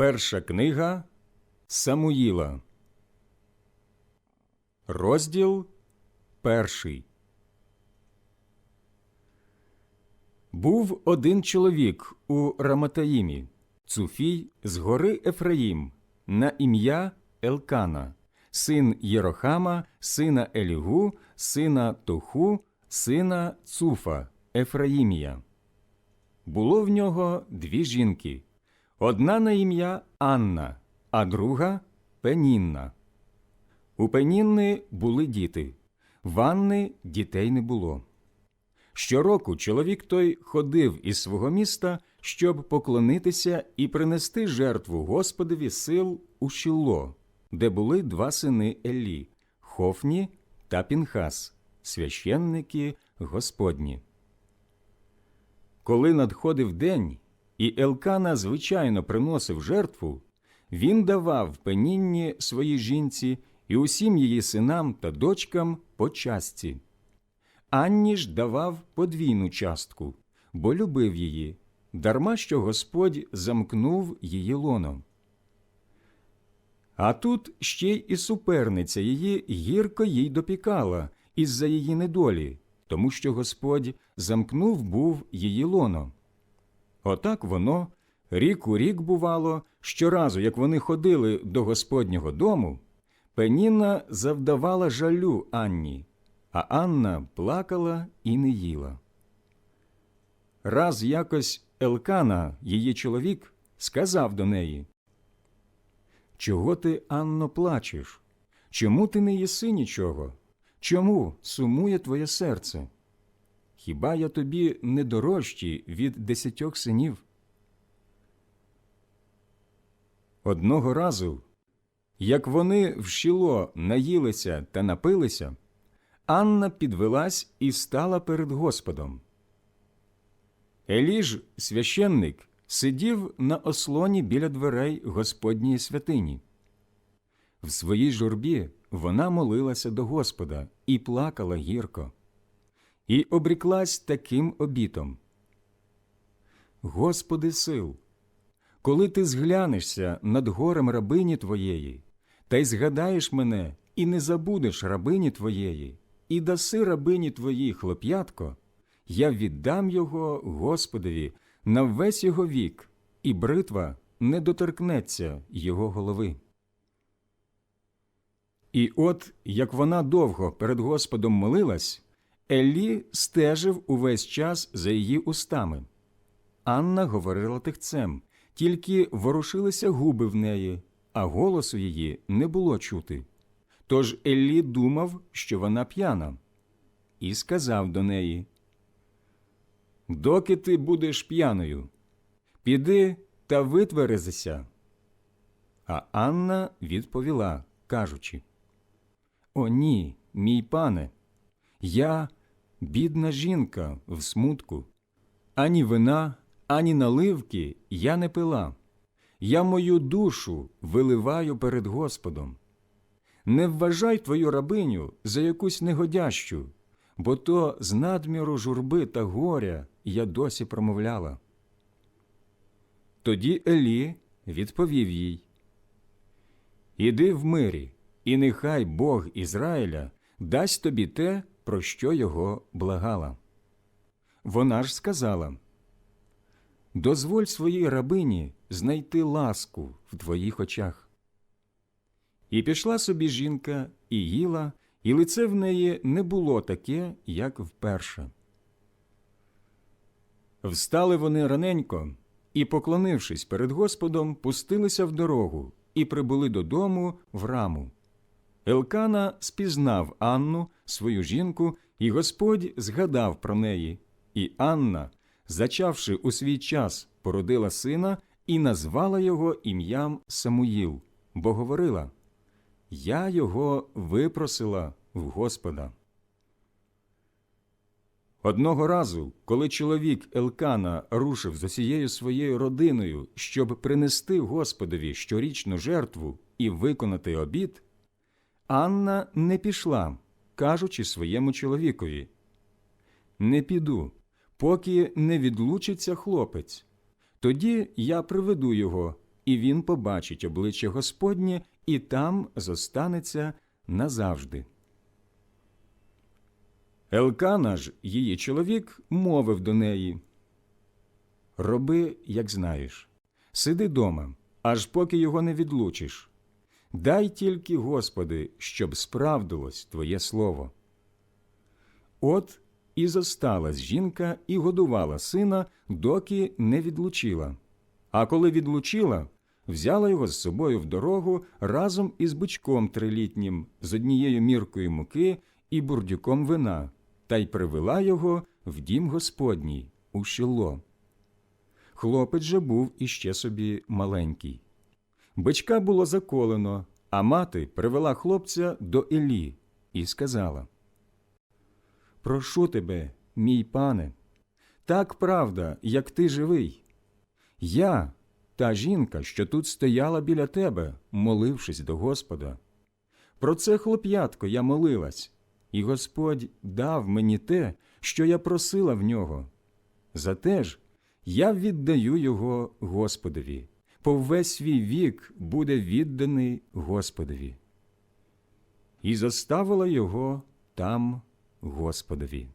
Перша книга Самуїла. Розділ перший. Був один чоловік у Раматаїмі, Цуфій з гори Ефраїм, на ім'я Елкана, син Єрохама, сина Елігу, сина Тоху, сина Цуфа, Ефраїмія. Було в нього дві жінки. Одна на ім'я Анна, а друга Пенінна. У Пенінни були діти, в Анни дітей не було. Щороку чоловік той ходив із свого міста, щоб поклонитися і принести жертву Господові сил у Шіло, де були два сини Елі – Хофні та Пінхас, священники Господні. Коли надходив день, і Елкана звичайно приносив жертву, він давав пенінні своїй жінці і усім її синам та дочкам по частці. Анні ж давав подвійну частку, бо любив її, дарма що Господь замкнув її лоном. А тут ще й і суперниця її гірко їй допікала із-за її недолі, тому що Господь замкнув був її лоно. Отак воно рік у рік бувало, щоразу, як вони ходили до Господнього дому, Пеніна завдавала жалю Анні, а Анна плакала і не їла. Раз якось Елкана, її чоловік, сказав до неї Чого ти, Анно, плачеш? Чому ти не їси нічого? Чому сумує твоє серце? Хіба я тобі не дорожчий від десятьох синів? Одного разу, як вони в Шіло наїлися та напилися, Анна підвелась і стала перед Господом. Еліж, священник, сидів на ослоні біля дверей Господньої святині. В своїй журбі вона молилася до Господа і плакала гірко, і обріклась таким обітом. Господи сил, коли ти зглянешся над горем рабині твоєї, та й згадаєш мене, і не забудеш рабині твоєї, і даси рабині твоїй хлоп'ятко, я віддам його Господові на весь його вік, і бритва не доторкнеться його голови. І от, як вона довго перед Господом молилась, Еллі стежив увесь час за її устами. Анна говорила тихцем, тільки ворушилися губи в неї, а голосу її не було чути. Тож Еллі думав, що вона п'яна, і сказав до неї Доки ти будеш п'яною, піди та витверезися. А Анна відповіла, кажучи О, ні, мій пане, я бідна жінка в смутку, ані вина, ані наливки я не пила. Я мою душу виливаю перед Господом. Не вважай твою рабиню за якусь негодящу, бо то з надміру журби та горя я досі промовляла. Тоді Елі відповів їй Іди в мирі, і нехай Бог Ізраїля дасть тобі те, про що його благала. Вона ж сказала Дозволь своїй рабині знайти ласку в твоїх очах. І пішла собі жінка, і їла, і лице в неї не було таке, як вперше. Встали вони раненько і, поклонившись перед Господом, пустилися в дорогу і прибули додому в раму. Елкана спізнав Анну, свою жінку, і Господь згадав про неї. І Анна, зачавши у свій час, породила сина і назвала його ім'ям Самуїл, бо говорила Я його випросила в Господа. Одного разу, коли чоловік Елкана рушив з усією своєю родиною, щоб принести Господові щорічну жертву і виконати обід, Анна не пішла, кажучи своєму чоловікові Не піду, поки не відлучиться хлопець. Тоді я приведу його, і він побачить обличчя Господнє, і там зостанеться назавжди. Елкана ж, її чоловік, мовив до неї Роби, як знаєш, сиди дома, аж поки його не відлучиш. Дай тільки, Господи, щоб справдилось Твоє слово. От і зосталась жінка і годувала сина, доки не відлучила. А коли відлучила, взяла його з собою в дорогу разом із бичком трилітнім, з однією міркою муки і бурдюком вина, та й привела його в дім Господній у Шило. Хлопець же був іще собі маленький. Бичка було заколено, а мати привела хлопця до Елі і сказала Прошу тебе, мій пане, так правда, як ти живий. Я, та жінка, що тут стояла біля тебе, молившись до Господа. Про це хлоп'ятко я молилась, і Господь дав мені те, що я просила в нього. Зате ж я віддаю його Господові, по весь свій вік буде відданий Господові. І заставила його там Господові.